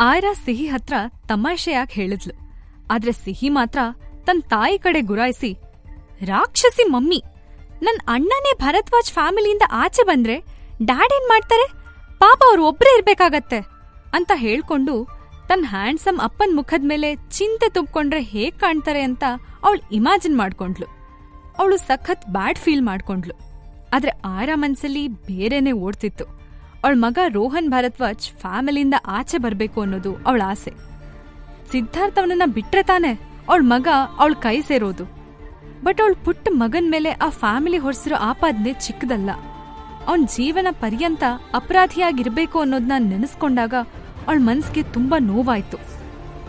ಆಯ್ರಾ ಸಿಹಿ ಹತ್ರ ತಮಾಷೆಯಾಗಿ ಹೇಳಿದ್ಲು? ಆದ್ರೆ ಸಿಹಿ ಮಾತ್ರ ತನ್ ತಾಯಿ ಕಡೆ ಗುರಾಯಿಸಿ, ರಾಕ್ಷಸಿ ಮಮ್ಮಿ, ನನ್ ಅಣ್ಣನೇ ಭರದ್ವಾಜ್ ಫ್ಯಾಮಿಲಿಯಿಂದ ಆಚೆ ಬಂದ್ರೆ ಡ್ಯಾಡ್ ಏನ್ ಮಾಡ್ತಾರೆ? ಪಾಪ ಅವ್ರು ಒಬ್ರೇ ಇರ್ಬೇಕಾಗತ್ತೆ ಅಂತ ಹೇಳ್ಕೊಂಡು ತನ್ನ ಹ್ಯಾಂಡ್ಸಮ್ ಅಪ್ಪನ್ ಮುಖದ ಮೇಲೆ ಚಿಂತೆ ತುಂಬ್ಕೊಂಡ್ರೆ ಹೇಗ್ ಕಾಣ್ತಾರೆ ಅಂತ ಅವಳು ಇಮ್ಯಾಜಿನ್ ಮಾಡ್ಕೊಂಡ್ಲು. ಅವಳು ಸಖತ್ ಬ್ಯಾಡ್ ಫೀಲ್ ಮಾಡ್ಕೊಂಡ್ಲು. ಆದ್ರೆ ಆರ ಮನ್ಸಲ್ಲಿ ಬೇರೆನೇ ಓಡ್ತಿತ್ತು. ಅವಳ ಮಗ ರೋಹನ್ ಭರದ್ವಾಜ್ ಫ್ಯಾಮಿಲಿಯಿಂದ ಆಚೆ ಬರಬೇಕು ಅನ್ನೋದು ಅವಳ ಆಸೆ. ಸಿದ್ಧಾರ್ಥ ಅವನನ್ನ ಬಿಟ್ರೆ ತಾನೆ ಅವಳ ಮಗ ಅವಳ ಕೈ ಸೇರೋದು. ಬಟ್ ಅವಳ ಪುಟ್ಟ ಮಗನ ಮೇಲೆ ಆ ಫ್ಯಾಮಿಲಿ ಹೊರಿಸಿರೋ ಆಪಾದನೆ ಚಿಕ್ಕದಲ್ಲ. ಅವನ ಜೀವನ ಪರ್ಯಂತ ಅಪರಾಧಿಯಾಗಿರ್ಬೇಕು ಅನ್ನೋದನ್ನ ನೆನೆಸ್ಕೊಂಡಾಗ ಅವಳ ಮನಸ್ಸಿಗೆ ತುಂಬಾ ನೋವಾಯ್ತು.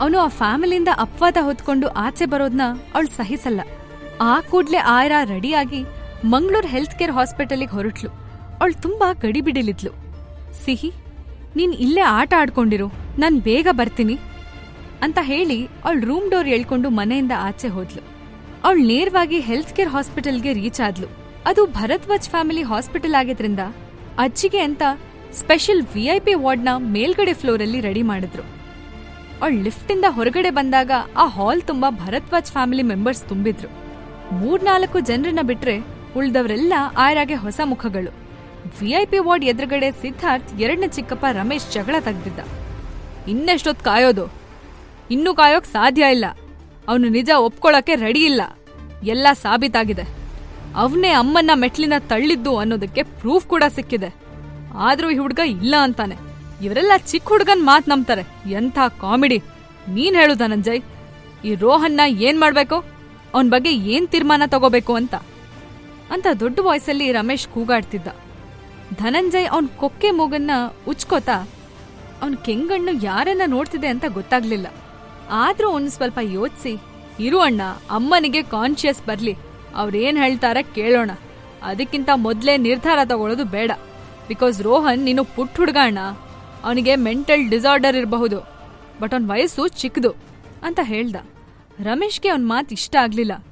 ಅವನು ಆ ಫ್ಯಾಮಿಲಿಯಿಂದ ಅಪವಾದ ಹೊತ್ಕೊಂಡು ಆಚೆ ಬರೋದನ್ನ ಅವಳು ಸಹಿಸಲ್ಲ. ಆ ಕೂಡ್ಲೆ ಆಯ್ರಾ ರೆಡಿಯಾಗಿ ಮಂಗಳೂರು ಹೆಲ್ತ್ ಕೇರ್ ಹಾಸ್ಪಿಟಲಿಗೆ ಹೊರಟ್ಲು. ಅವಳು ತುಂಬಾ ಗಡಿಬಿಡಿಲಿದ್ಲು. ಸಿಹಿ, ನೀನ್ ಇಲ್ಲೇ ಆಟ ಆಡ್ಕೊಂಡಿರು, ನಾನ್ ಬೇಗ ಬರ್ತೀನಿ ಅಂತ ಹೇಳಿ ಅವಳು ರೂಮ್ ಡೋರ್ ಎಳ್ಕೊಂಡು ಮನೆಯಿಂದ ಆಚೆ ಹೋದ್ಲು. ಅವಳು ನೇರವಾಗಿ ಹೆಲ್ತ್ ಕೇರ್ ಹಾಸ್ಪಿಟಲ್ಗೆ ರೀಚ್ ಆದ್ಲು. ಅದು ಭರತ್ವಾಜ್ ಫ್ಯಾಮಿಲಿ ಹಾಸ್ಪಿಟಲ್ ಆಗಿದ್ರಿಂದ ಅಜ್ಜಿಗೆ ಅಂತ ಸ್ಪೆಷಲ್ ವಿಐಪಿ ವಾರ್ಡ್ನ ಮೇಲ್ಗಡೆ ಫ್ಲೋರಲ್ಲಿ ರೆಡಿ ಮಾಡಿದ್ರು. ಅವಳು ಲಿಫ್ಟಿಂದ ಹೊರಗಡೆ ಬಂದಾಗ ಆ ಹಾಲ್ ತುಂಬಾ ಭರತ್ವಾಜ್ ಫ್ಯಾಮಿಲಿ ಮೆಂಬರ್ಸ್ ತುಂಬಿದ್ರು. ಮೂರ್ನಾಲ್ಕು ಜನರನ್ನ ಬಿಟ್ರೆ ಉಳ್ದವರೆಲ್ಲ ಆಯ್ರಾಗೆ ಹೊಸ ಮುಖಗಳು. ವಿಐಪಿ ವಾರ್ಡ್ ಎದುರುಗಡೆ ಸಿದ್ಧಾರ್ಥ್, ಎರಡನೇ ಚಿಕ್ಕಪ್ಪ ರಮೇಶ್ ಜಗಳ ತೆಗ್ದಿದ್ದ. ಇನ್ನೆಷ್ಟೊತ್ ಕಾಯೋದು? ಇನ್ನೂ ಕಾಯೋಕ್ ಸಾಧ್ಯ ಇಲ್ಲ. ಅವನು ನಿಜ ಒಪ್ಕೊಳಕ್ಕೆ ರೆಡಿ ಇಲ್ಲ. ಎಲ್ಲ ಸಾಬೀತಾಗಿದೆ. ಅವನೇ ಅಮ್ಮನ್ನ ಮೆಟ್ಲಿನ ತಳ್ಳಿದ್ದು ಅನ್ನೋದಕ್ಕೆ ಪ್ರೂಫ್ ಕೂಡ ಸಿಕ್ಕಿದೆ. ಆದ್ರೂ ಈ ಹುಡ್ಗ ಇಲ್ಲ ಅಂತಾನೆ. ಇವರೆಲ್ಲ ಚಿಕ್ಕ ಹುಡ್ಗನ್ ಮಾತ್ ನಂಬ್ತಾರೆ. ಎಂಥ ಕಾಮಿಡಿ. ನೀನ್ ಹೇಳು ಧನಂಜಯ್. ಈ ರೋಹನ್ನ ಏನ್ ಮಾಡ್ಬೇಕು? ಅವನ್ ಬಗ್ಗೆ ಏನ್ ತೀರ್ಮಾನ ತಗೋಬೇಕು ಅಂತ? ಅಂತ ದೊಡ್ಡ ವಾಯ್ಸಲ್ಲಿ ರಮೇಶ್ ಕೂಗಾಡ್ತಿದ್ದ. ಧನಂಜಯ್ ಅವನ್ ಕೊಕ್ಕೆ ಮೂಗನ್ನ ಉಚ್ಕೋತಾ, ಅವನ್ ಕೆಂಗಣ್ಣು ಯಾರನ್ನ ನೋಡ್ತಿದೆ ಅಂತ ಗೊತ್ತಾಗ್ಲಿಲ್ಲ. ಆದ್ರೂ ಅವ್ನು ಸ್ವಲ್ಪ ಯೋಚಿಸಿ. ಇರು ಅಣ್ಣ, ಅಮ್ಮನಿಗೆ ಕಾನ್ಶಿಯಸ್ ಬರ್ಲಿ. ಅವ್ರೇನ್ ಹೇಳ್ತಾರ ಕೇಳೋಣ. ಅದಕ್ಕಿಂತ ಮೊದ್ಲೇ ನಿರ್ಧಾರ ತಗೊಳ್ಳೋದು ಬೇಡ. ಬಿಕಾಸ್ ರೋಹನ್ ನೀನು ಪುಟ್ಟ ಹುಡ್ಗ ಅಣ್ಣ. ಅವನಿಗೆ ಮೆಂಟಲ್ ಡಿಸಾರ್ಡರ್ ಇರಬಹುದು. ಬಟ್ ಅವನ್ ವಯಸ್ಸು ಚಿಕ್ಕದು ಅಂತ ಹೇಳ್ದ. ರಮೇಶ್ಗೆ ಅವನ್ ಮಾತು ಇಷ್ಟ ಆಗ್ಲಿಲ್ಲ.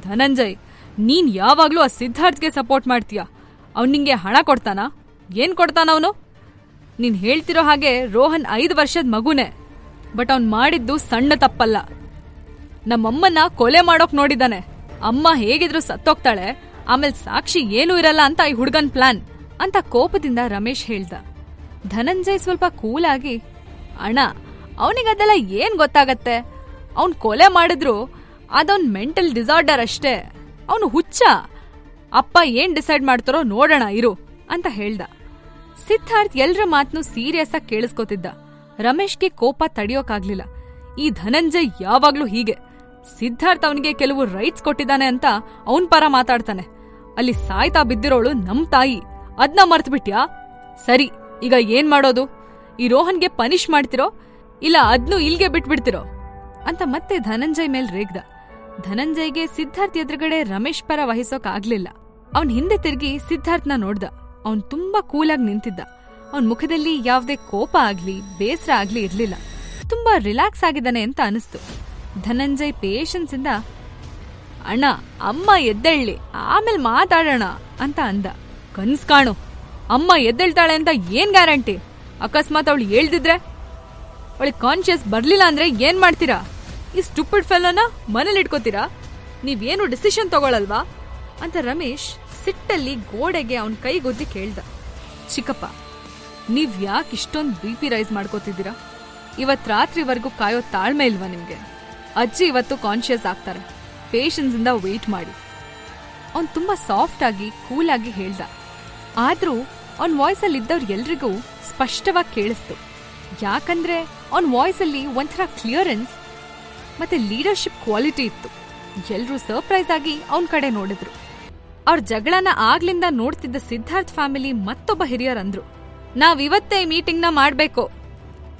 ಧನಂಜಯ್, ನೀನ್ ಯಾವಾಗ್ಲೂ ಆ ಸಿದ್ಧಾರ್ಥ್ಗೆ ಸಪೋರ್ಟ್ ಮಾಡ್ತೀಯ? ಅವ್ನ್ ನಿಂಗೆ ಹಣ ಕೊಡ್ತಾನಾ? ಏನು ಕೊಡ್ತಾನ ಅವನು? ನೀನ್ ಹೇಳ್ತಿರೋ ಹಾಗೆ ರೋಹನ್ ಐದು ವರ್ಷದ ಮಗುನೇ, ಬಟ್ ಅವ್ನು ಮಾಡಿದ್ದು ಸಣ್ಣ ತಪ್ಪಲ್ಲ. ನಮ್ಮಮ್ಮನ್ನ ಕೊಲೆ ಮಾಡೋಕ್ ನೋಡಿದಾನೆ ಅಮ್ಮ ಹೇಗಿದ್ರು ಸತ್ತೋಗ್ತಾಳೆ, ಆಮೇಲೆ ಸಾಕ್ಷಿ ಏನೂ ಇರಲ್ಲ ಅಂತ ಈ ಹುಡುಗನ್ ಪ್ಲಾನ್ ಅಂತ ಕೋಪದಿಂದ ರಮೇಶ್ ಹೇಳ್ದ. ಧನಂಜಯ್ ಸ್ವಲ್ಪ ಕೂಲ್ ಆಗಿ, ಅಣ್ಣ ಅವನಿಗದೆಲ್ಲ ಏನ್ ಗೊತ್ತಾಗತ್ತೆ? ಅವ್ನು ಕೊಲೆ ಮಾಡಿದ್ರು ಅದವ್ನ್ ಮೆಂಟಲ್ ಡಿಸಾರ್ಡರ್ ಅಷ್ಟೇ. ಅವನು ಹುಚ್ಚ. ಅಪ್ಪ ಏನ್ ಡಿಸೈಡ್ ಮಾಡ್ತಾರೋ ನೋಡೋಣ, ಇರು, ಅಂತ ಹೇಳ್ದ. ಸಿದ್ಧಾರ್ಥ್ ಎಲ್ರ ಮಾತ್ನು ಸೀರಿಯಸ್ ಆಗಿ ಕೇಳಿಸ್ಕೊತಿದ್ದ. ರಮೇಶ್ಗೆ ಕೋಪ ತಡೆಯೋಕಾಗ್ಲಿಲ್ಲ. ಈ ಧನಂಜಯ್ ಯಾವಾಗ್ಲೂ ಹೀಗೆ. ಸಿದ್ಧಾರ್ಥ್ ಅವನಿಗೆ ಕೆಲವು ರೈಟ್ಸ್ ಕೊಟ್ಟಿದ್ದಾನೆ ಅಂತ ಅವನ್ ಪರ ಮಾತಾಡ್ತಾನೆ. ಅಲ್ಲಿ ಸಾಯ್ತಾ ಬಿದ್ದಿರೋಳು ನಮ್ ತಾಯಿ. ಅದ್ನ ಮರ್ತ್ಬಿಟ್ಯಾ? ಸರಿ, ಈಗ ಏನ್ ಮಾಡೋದು? ಈ ರೋಹನ್ಗೆ ಪನಿಷ್ ಮಾಡ್ತಿರೋ? ಇಲ್ಲ ಅದ್ನು ಇಲ್ಗೆ ಬಿಟ್ಬಿಡ್ತಿರೋ? ಅಂತ ಮತ್ತೆ ಧನಂಜಯ್ ಮೇಲ್ ರೇಗ್ದ. ಧನಂಜಯ್ಗೆ ಸಿದ್ಧಾರ್ಥ್ ಎದುರುಗಡೆ ರಮೇಶ್ ಪರ ವಹಿಸೋಕಾಗ್ಲಿಲ್ಲ. ಅವನ್ ಹಿಂದೆ ತಿರುಗಿ ಸಿದ್ಧಾರ್ಥ್ನ ನೋಡ್ದ. ಅವನ್ ತುಂಬಾ ಕೂಲಾಗಿ ನಿಂತಿದ್ದ. ಅವನ್ ಮುಖದಲ್ಲಿ ಯಾವ್ದೇ ಕೋಪ ಆಗ್ಲಿ, ಬೇಸರ ಆಗ್ಲಿ ಇರ್ಲಿಲ್ಲ. ತುಂಬಾ ರಿಲ್ಯಾಕ್ಸ್ ಆಗಿದ್ದಾನೆ ಅಂತ ಅನಿಸ್ತು. ಧನಂಜಯ್ ಪೇಷನ್ಸ್ ಇಂದ, ಅಣ್ಣ, ಅಮ್ಮ ಎದ್ದೇಳ್ಲಿ, ಆಮೇಲೆ ಮಾತಾಡೋಣ ಅಂತ ಅಂದ. ಕನ್ಸ್ ಕಾಣು, ಅಮ್ಮ ಎದ್ದೇಳ್ತಾಳೆ ಅಂತ ಏನ್ ಗ್ಯಾರಂಟಿ? ಅಕಸ್ಮಾತ್ ಅವಳು ಹೇಳ್ದಿದ್ರೆ? ಅವಳಿಗೆ ಕಾನ್ಶಿಯಸ್ ಬರ್ಲಿಲ್ಲ ಅಂದ್ರೆ ಏನ್ ಮಾಡ್ತೀರಾ? ಈ ಸ್ಟುಪಿಡ್ ಫೆಲ್ಲೋನ ಮನೇಲಿ ಇಟ್ಕೋತೀರಾ? ನೀವೇನು ಡಿಸಿಷನ್ ತಗೊಳಲ್ವಾ? ಅಂತ ರಮೇಶ್ ಸಿಟ್ಟಲ್ಲಿ ಗೋಡೆಗೆ ಅವನ್ ಕೈಗೊದ್ದಿ ಕೇಳ್ದ. ಚಿಕ್ಕಪ್ಪ, ನೀವ್ ಯಾಕೆ ಇಷ್ಟೊಂದು ಬಿ ಪಿ ರೈಸ್ ಮಾಡ್ಕೋತಿದ್ದೀರಾ? ಇವತ್ ರಾತ್ರಿವರೆಗೂ ಕಾಯೋ ತಾಳ್ಮೆ ಇಲ್ವಾ ನಿಮ್ಗೆ? ಅಜ್ಜಿ ಇವತ್ತು ಕಾನ್ಶಿಯಸ್ ಆಗ್ತಾರೆ. ಪೇಷನ್ಸ್ ಇಂದ ವೇಟ್ ಮಾಡಿ. ಅವ್ನ್ ತುಂಬಾ ಸಾಫ್ಟ್ ಆಗಿ ಕೂಲ್ ಆಗಿ ಹೇಳ್ದ. ಆದ್ರೂ ಅವನ್ ವಾಯ್ಸಲ್ಲಿ ಇದ್ದವ್ರು ಎಲ್ರಿಗೂ ಸ್ಪಷ್ಟವಾಗಿ ಕೇಳಿಸ್ತು. ಯಾಕಂದ್ರೆ ಅವನ್ ವಾಯ್ಸಲ್ಲಿ ಒಂಥರ ಕ್ಲಿಯರೆನ್ಸ್ ಮತ್ತೆ ಲೀಡರ್ಶಿಪ್ ಕ್ವಾಲಿಟಿ ಇತ್ತು. ಎಲ್ಲರೂ ಸರ್ಪ್ರೈಸ್ ಆಗಿ ಅವನ ಕಡೆ ನೋಡಿದ್ರು. ಅವ್ರ ಜಗಳನ ಆಗ್ಲಿಂದ ನೋಡ್ತಿದ್ದ ಸಿದ್ಧಾರ್ಥ್ ಫ್ಯಾಮಿಲಿ ಮತ್ತೊಬ್ಬ ಹಿರಿಯರಂದ್ರು. ನಾವ್ ಇವತ್ತೇ ಮೀಟಿಂಗ್ ಮೀಟಿಂಗ್ನ ಮಾಡ್ಬೇಕು.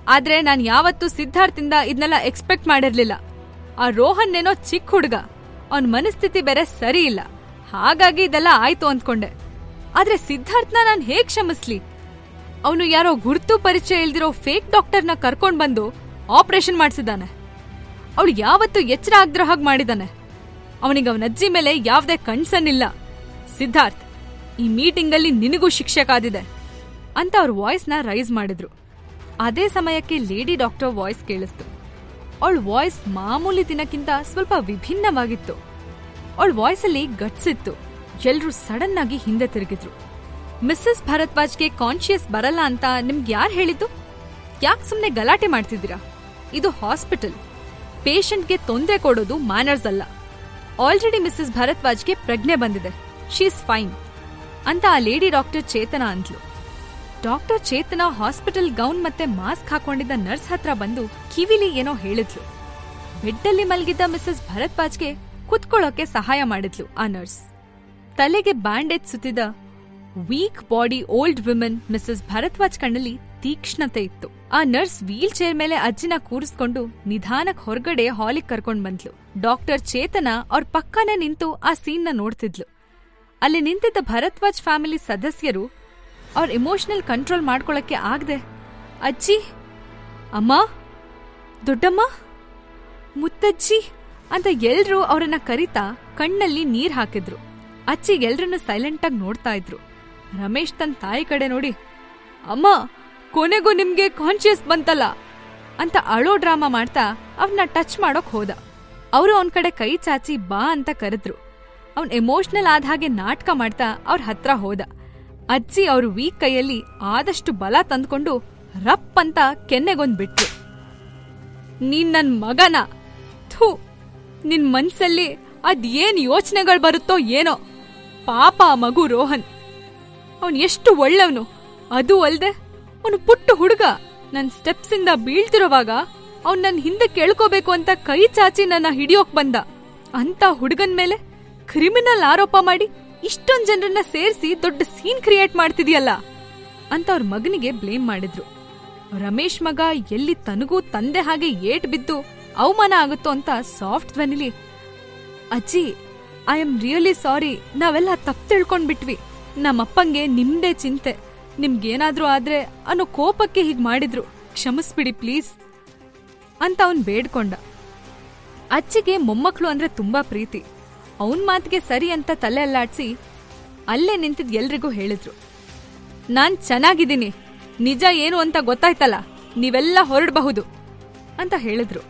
ಆದ್ರೆ ನಾನು ಯಾವತ್ತೂ ಸಿದ್ಧಾರ್ಥಿಂದ ಇದನ್ನೆಲ್ಲ ಎಕ್ಸ್ಪೆಕ್ಟ್ ಮಾಡಿರ್ಲಿಲ್ಲ. ಆ ರೋಹನ್ ಏನೋ ಚಿಕ್ಕ ಹುಡುಗ. ಅವನ್ ಮನಸ್ಥಿತಿ ಬೇರೆ ಸರಿ ಇಲ್ಲ. ಹಾಗಾಗಿ ಇದೆಲ್ಲ ಆಯ್ತು ಅಂದ್ಕೊಂಡೆ. ಆದ್ರೆ ಸಿದ್ಧಾರ್ಥ್ನ ನಾನು ಹೇಗ್ ಕ್ಷಮಿಸ್ಲಿ? ಅವನು ಯಾರೋ ಗುರ್ತು ಪರಿಚಯ ಇಲ್ದಿರೋ ಫೇಕ್ ಡಾಕ್ಟರ್ನ ಕರ್ಕೊಂಡ್ ಬಂದು ಆಪರೇಷನ್ ಮಾಡಿಸಿದ್ದಾನೆ. ಅವಳು ಯಾವತ್ತೂ ಎಚ್ಚರ ಆಗದ್ರ ಹಾಗೆ ಮಾಡಿದಾನೆ. ಅವನಿಗೆ ಅವನ ಅಜ್ಜಿ ಮೇಲೆ ಯಾವುದೇ ಕಣ್ಸನ್ನಿಲ್ಲ. ಸಿದ್ಧಾರ್ಥ್, ಈ ಮೀಟಿಂಗಲ್ಲಿ ನಿನಗೂ ಶಿಕ್ಷೆ ಕಾದಿದೆ ಅಂತ ಅವ್ರ ವಾಯ್ಸ್ನ ರೈಸ್ ಮಾಡಿದ್ರು. ಅದೇ ಸಮಯಕ್ಕೆ ಲೇಡಿ ಡಾಕ್ಟರ್ ವಾಯ್ಸ್ ಕೇಳಿಸ್ತು. ಅವಳ ವಾಯ್ಸ್ ಮಾಮೂಲಿ ದಿನಕ್ಕಿಂತ ಸ್ವಲ್ಪ ವಿಭಿನ್ನವಾಗಿತ್ತು. ಅವಳ ವಾಯ್ಸಲ್ಲಿ ಗಟ್ಸಿತ್ತು ಎಲ್ಲರೂ ಸಡನ್ ಆಗಿ ಹಿಂದೆ ತಿರುಗಿದ್ರು. ಮಿಸ್ಸಸ್ ಭರದ್ವಾಜ್ಗೆ ಕಾನ್ಶಿಯಸ್ ಬರಲ್ಲ ಅಂತ ನಿಮ್ಗೆ ಯಾರು ಹೇಳಿದ್ದು? ಯಾಕೆ ಸುಮ್ಮನೆ ಗಲಾಟೆ ಮಾಡ್ತಿದ್ದೀರಾ? ಇದು ಹಾಸ್ಪಿಟಲ್. ಪೇಷಂಟ್ಗೆ ತೊಂದರೆ ಕೊಡೋದು ಮ್ಯಾನರ್ಸ್ ಅಲ್ಲ. ಆಲ್ರೆಡಿ ಮಿಸ್ಸಸ್ ಭರದ್ವಾಜ್ಗೆ ಪ್ರಜ್ಞೆ ಬಂದಿದೆ. ಶೀಸ್ ಫೈನ್ ಅಂತ ಆ ಲೇಡಿ ಡಾಕ್ಟರ್ ಚೇತನ ಅಂದ್ಲು. ಡಾಕ್ಟರ್ ಚೇತನ ಹಾಸ್ಪಿಟಲ್ ಗೌನ್ ಮತ್ತೆ ಮಾಸ್ಕ್ ಹಾಕೊಂಡಿದ್ದ ನರ್ಸ್ ಹತ್ರ ಬಂದು ಕಿವಿಲಿ ಏನೋ ಹೇಳಿದ್ಲು. ಬೆಡ್ಡಲ್ಲಿ ಮಲಗಿದ್ದ ಮಿಸ್ಸಸ್ ಭರತ್ವಾಜ್ಗೆ ಕುತ್ಕೊಳ್ಳೋಕೆ ಸಹಾಯ ಮಾಡಿದ್ಲು ಆ ನರ್ಸ್ ತಲೆಗೆ bandage ಸುತ್ತಿದ weak body old women Mrs Bharadwaj ಕಣ್ಣಲ್ಲಿ ತೀಕ್ಷ್ಣತೆ ಇತ್ತು. ಆ ನರ್ಸ್ ವೀಲ್ ಚೇರ್ ಮೇಲೆ ಅಜ್ಜಿನ ಕೂರಿಸ್ಕೊಂಡು ನಿಧಾನಕ್ ಹೊರಗಡೆ ಹಾಲಿಗೆ ಕರ್ಕೊಂಡ್ ಬಂದ್ಲು. ಡಾಕ್ಟರ್ ಚೇತನ ಅವ್ರ ಪಕ್ಕನೆ ನಿಂತು ಆ ಸೀನ್ನ ನೋಡ್ತಿದ್ಲು. ಅಲ್ಲಿ ನಿಂತಿದ್ದ ಭರತ್ವಾಜ್ ಫ್ಯಾಮಿಲಿ ಸದಸ್ಯರು ಅವ್ರ ಇಮೋಷನಲ್ ಕಂಟ್ರೋಲ್ ಮಾಡ್ಕೊಳಕ್ಕೆ ಆಗದೆ, ಅಜ್ಜಿ, ಅಮ್ಮ, ದೊಡ್ಡಮ್ಮ, ಮುತ್ತಜ್ಜಿ ಅಂತ ಎಲ್ರೂ ಅವರನ್ನ ಕರಿತಾ ಕಣ್ಣಲ್ಲಿ ನೀರ್ ಹಾಕಿದ್ರು. ಅಜ್ಜಿ ಎಲ್ರನ್ನ ಸೈಲೆಂಟ್ ಆಗಿ ನೋಡ್ತಾ ಇದ್ರು. ರಮೇಶ್ ತನ್ನ ತಾಯಿ ಕಡೆ ನೋಡಿ, ಅಮ್ಮ ಕೊನೆಗೂ ನಿಮ್ಗೆ ಕಾನ್ಶಿಯಸ್ ಬಂತಲ್ಲ ಅಂತ ಅಳೋ ಡ್ರಾಮಾ ಮಾಡ್ತಾ ಅವನ್ನ ಟಚ್ ಮಾಡೋಕ್ ಹೋದ. ಅವರು ಅವನ್ ಕಡೆ ಕೈ ಚಾಚಿ ಬಾ ಅಂತ ಕರೆದ್ರು. ಅವ್ನ್ ಎಮೋಷನಲ್ ಆದ ಹಾಗೆ ನಾಟಕ ಮಾಡ್ತಾ ಅವ್ರ ಹತ್ರ ಹೋದ. ಅಜ್ಜಿ ಅವ್ರ ವೀಕ್ ಕೈಯಲ್ಲಿ ಆದಷ್ಟು ಬಲ ತಂದ್ಕೊಂಡು ರಪ್ ಅಂತ ಕೆನ್ನೆಗೊಂದ್ ಬಿಟ್ರು. ನೀನ್ ನನ್ ಮಗನ? ಥೂ, ನಿನ್ ಮನ್ಸಲ್ಲಿ ಅದ್ ಏನ್ ಯೋಚನೆಗಳು ಬರುತ್ತೋ ಏನೋ? ಪಾಪ ಮಗು ರೋಹನ್. ಅವನ್ ಎಷ್ಟು ಒಳ್ಳೆವನು. ಅದು ಅಲ್ದೆ ಅವನು ಪುಟ್ಟ ಹುಡುಗ. ನನ್ ಸ್ಟೆಪ್ಸ್ ಇಂದ ಬೀಳ್ತಿರೋವಾಗ ಅವ್ನ್ ನನ್ ಹಿಂದೆ ಕೇಳ್ಕೋಬೇಕು ಅಂತ ಕೈ ಚಾಚಿ ನನ್ನ ಹಿಡಿಯೋಕ್ ಬಂದ. ಅಂತ ಹುಡುಗನ್ ಮೇಲೆ ಕ್ರಿಮಿನಲ್ ಆರೋಪ ಮಾಡಿ ಇಷ್ಟೊಂದ್ ಜನರನ್ನ ಸೇರಿಸಿ ದೊಡ್ಡ ಸೀನ್ ಕ್ರಿಯೇಟ್ ಮಾಡ್ತಿದ್ಯಲ್ಲ? ಅಂತ ಅವ್ರ ಮಗನಿಗೆ ಬ್ಲೇಮ್ ಮಾಡಿದ್ರು. ರಮೇಶ್ ಮಗ ಎಲ್ಲಿ ತನಗೂ ತಂದೆ ಹಾಗೆ ಏಟ್ ಬಿದ್ದು ಅವಮಾನ ಆಗುತ್ತೋ ಅಂತ ಸಾಫ್ಟ್ ಧ್ವನಿಲಿ, ಅಜ್ಜಿ ಐ ಆಮ್ ರಿಯಲಿ ಸಾರಿ ನಾವೆಲ್ಲ ತಪ್ಪು ತಿಳ್ಕೊಂಡ್ಬಿಟ್ವಿ. ನಮ್ಮಪ್ಪಂಗೆ ನಿಮ್ದೇ ಚಿಂತೆ. ನಿಮ್ಗೇನಾದ್ರೂ ಆದ್ರೆ ಅನ್ನೋ ಕೋಪಕ್ಕೆ ಹೀಗೆ ಮಾಡಿದ್ರು. ಕ್ಷಮಿಸ್ಬಿಡಿ ಪ್ಲೀಸ್ ಅಂತ ಅವನ್ ಬೇಡ್ಕೊಂಡ. ಅಚ್ಚಿಗೆ ಮೊಮ್ಮಕ್ಕಳು ಅಂದ್ರೆ ತುಂಬಾ ಪ್ರೀತಿ. ಅವನ್ ಮಾತಿಗೆ ಸರಿ ಅಂತ ತಲೆ ಅಲ್ಲಾಡ್ಸಿ ಅಲ್ಲೇ ನಿಂತಿದ್ ಎಲ್ರಿಗೂ ಹೇಳಿದ್ರು. ನಾನ್ ಚೆನ್ನಾಗಿದ್ದೀನಿ, ನಿಜ ಏನು ಅಂತ ಗೊತ್ತಾಯ್ತಲ್ಲ, ನೀವೆಲ್ಲ ಹೊರಡಬಹುದು ಅಂತ ಹೇಳಿದ್ರು.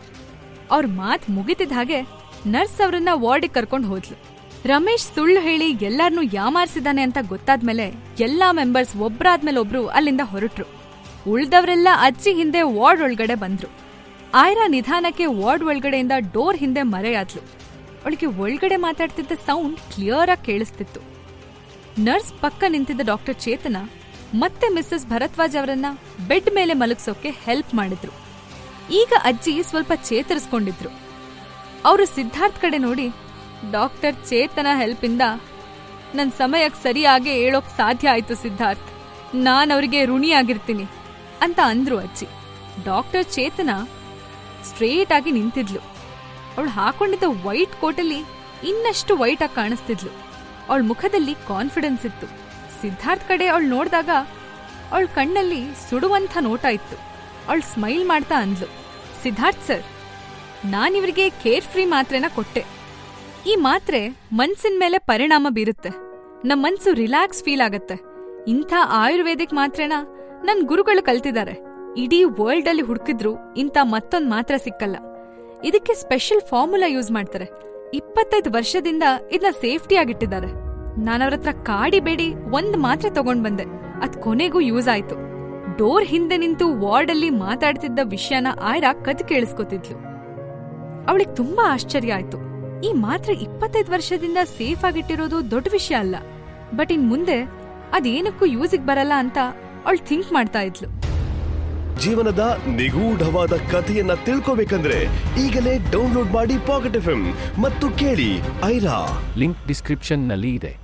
ಅವ್ರ ಮಾತ್ ಮುಗಿತಿದ್ದ ಹಾಗೆ ನರ್ಸ್ ಅವರನ್ನ ವಾರ್ಡಿಗೆ ಕರ್ಕೊಂಡು ಹೋದ್ಲು. ರಮೇಶ್ ಸುಳ್ಳು ಹೇಳಿ ಎಲ್ಲಾರ್ನೂ ಯಾಮಾರಿಸಿದಾನೆ ಅಂತ ಗೊತ್ತಾದ್ಮೇಲೆ ಎಲ್ಲಾ ಮೆಂಬರ್ಸ್ ಒಬ್ರಾದ್ಮೇಲೆ ಒಬ್ರು ಅಲ್ಲಿಂದ ಹೊರಟ್ರು. ಉಳ್ದವ್ರೆಲ್ಲ ಅಜ್ಜಿ ಹಿಂದೆ ವಾರ್ಡ್ ಒಳಗಡೆ ಬಂದ್ರು. ಆಯ್ರಾ ನಿಧಾನಕ್ಕೆ ವಾರ್ಡ್ ಒಳಗಡೆಯಿಂದ ಡೋರ್ ಹಿಂದೆ ಮರೆಯಾದ್ಲು. ಅವಳಿಗೆ ಒಳಗಡೆ ಮಾತಾಡ್ತಿದ್ದ ಸೌಂಡ್ ಕ್ಲಿಯರ್ ಆಗಿ ಕೇಳಿಸ್ತಿತ್ತು. ನರ್ಸ್ ಪಕ್ಕ ನಿಂತಿದ್ದ ಡಾಕ್ಟರ್ ಚೇತನ ಮತ್ತೆ ಮಿಸ್ಸಸ್ ಭರತ್ವಾಜ್ ಅವರನ್ನ ಬೆಡ್ ಮೇಲೆ ಮಲಗಿಸೋಕೆ ಹೆಲ್ಪ್ ಮಾಡಿದ್ರು. ಈಗ ಅಜ್ಜಿ ಸ್ವಲ್ಪ ಚೇತರಿಸ್ಕೊಂಡಿದ್ರು. ಅವರು ಸಿದ್ಧಾರ್ಥ್ ಕಡೆ ನೋಡಿ ಡಾಕ್ಟರ್ ಚೇತನ ಹೆಲ್ಪಿಂದ ನನ್ ಸಮಯಕ್ಕೆ ಸರಿಯಾಗಿ ಹೇಳೋಕ್ ಸಾಧ್ಯ ಆಯ್ತು ಸಿದ್ಧಾರ್ಥ್. ನಾನ್ ಅವರಿಗೆ ಋಣಿಯಾಗಿರ್ತೀನಿ ಅಂತ ಅಂದ್ರು ಅಜ್ಜಿ. ಡಾಕ್ಟರ್ ಚೇತನ ಸ್ಟ್ರೇಟ್ ಆಗಿ ನಿಂತಿದ್ಲು. ಅವಳು ಹಾಕೊಂಡಿದ್ದ ವೈಟ್ ಕೋಟಲ್ಲಿ ಇನ್ನಷ್ಟು ವೈಟ್ ಆಗಿ ಕಾಣಿಸ್ತಿದ್ಲು. ಅವಳ ಮುಖದಲ್ಲಿ ಕಾನ್ಫಿಡೆನ್ಸ್ ಇತ್ತು. ಸಿದ್ಧಾರ್ಥ್ ಕಡೆ ಅವಳು ನೋಡಿದಾಗ ಅವಳ ಕಣ್ಣಲ್ಲಿ ಸುಡುವಂಥ ನೋಟ ಇತ್ತು. ಅವಳು ಸ್ಮೈಲ್ ಮಾಡ್ತಾ ಅಂದ್ಲು. ಸಿದ್ಧಾರ್ಥ್ ಸರ್ ನಾನಿವ್ರಿಗೆ ಕೇರ್ ಫ್ರೀ ಮಾತ್ರೆನ ಕೊಟ್ಟೆ. ಈ ಮಾತ್ರೆ ಮನ್ಸಿನ ಮೇಲೆ ಪರಿಣಾಮ ಬೀರುತ್ತೆ. ನಮ್ಮ ಮನ್ಸು ರಿಲ್ಯಾಕ್ಸ್ ಫೀಲ್ ಆಗತ್ತೆ. ಇಂಥ ಆಯುರ್ವೇದಿಕ್ ಮಾತ್ರೆನ ನನ್ ಗುರುಗಳು ಕಲ್ತಿದ್ದಾರೆ ಇಡೀ ವರ್ಲ್ಡ್ ಅಲ್ಲಿ ಹುಡುಕಿದ್ರು ಇಂಥ ಮತ್ತೊಂದ್ ಮಾತ್ರೆ ಸಿಕ್ಕಲ್ಲ. ಇದಕ್ಕೆ ಸ್ಪೆಷಲ್ ಫಾರ್ಮುಲಾ ಯೂಸ್ ಮಾಡ್ತಾರೆ. ಇಪ್ಪತ್ತೈದು ವರ್ಷದಿಂದ ಇದನ್ನ ಸೇಫ್ಟಿ ಆಗಿಟ್ಟಿದ್ದಾರೆ. ನಾನವ್ರ ಹತ್ರ ಕಾಡಿಬೇಡಿ ಒಂದ್ ಮಾತ್ರೆ ತಗೊಂಡ್ ಬಂದೆ. ಅದ್ ಕೊನೆಗೂ ಯೂಸ್ ಆಯ್ತು. ಡೋರ್ ಹಿಂದೆ ನಿಂತು ವಾರ್ಡ್ ಅಲ್ಲಿ ಮಾತಾಡ್ತಿದ್ದ ವಿಷಯನ ಆಯ್ರಾ ಕದ್ ಕೇಳಿಸ್ಕೊತಿದ್ಲು. ಅವಳಿಗೆ ತುಂಬಾ ಆಶ್ಚರ್ಯ ಆಯ್ತು. ಈ ಮಾತ್ರ ಇಪ್ಪತ್ತೈದು ವರ್ಷದಿಂದ ಸೇಫ್ ಆಗಿಟ್ಟಿರೋದು ದೊಡ್ಡ ವಿಷಯ ಅಲ್ಲ. ಬಟ್ ಇನ್ ಮುಂದೆ ಅದೇನಕ್ಕೂ ಯೂಸಿಗೆ ಬರಲ್ಲ ಅಂತ ಅವಳು ಥಿಂಕ್ ಮಾಡ್ತಾ ಇದ್ಲು. ಜೀವನದ ನಿಗೂಢವಾದ ಕಥೆಯನ್ನ ತಿಳ್ಕೋಬೇಕಂದ್ರೆ ಈಗಲೇ ಡೌನ್ಲೋಡ್ ಮಾಡಿ ಪಾಕೆಟ್ ಎಫ್ ಮತ್ತು ಕೇಳಿ ಐರಾ. ಲಿಂಕ್ ಡಿಸ್ಕ್ರಿಪ್ಷನ್ನಲ್ಲಿ ಇದೆ.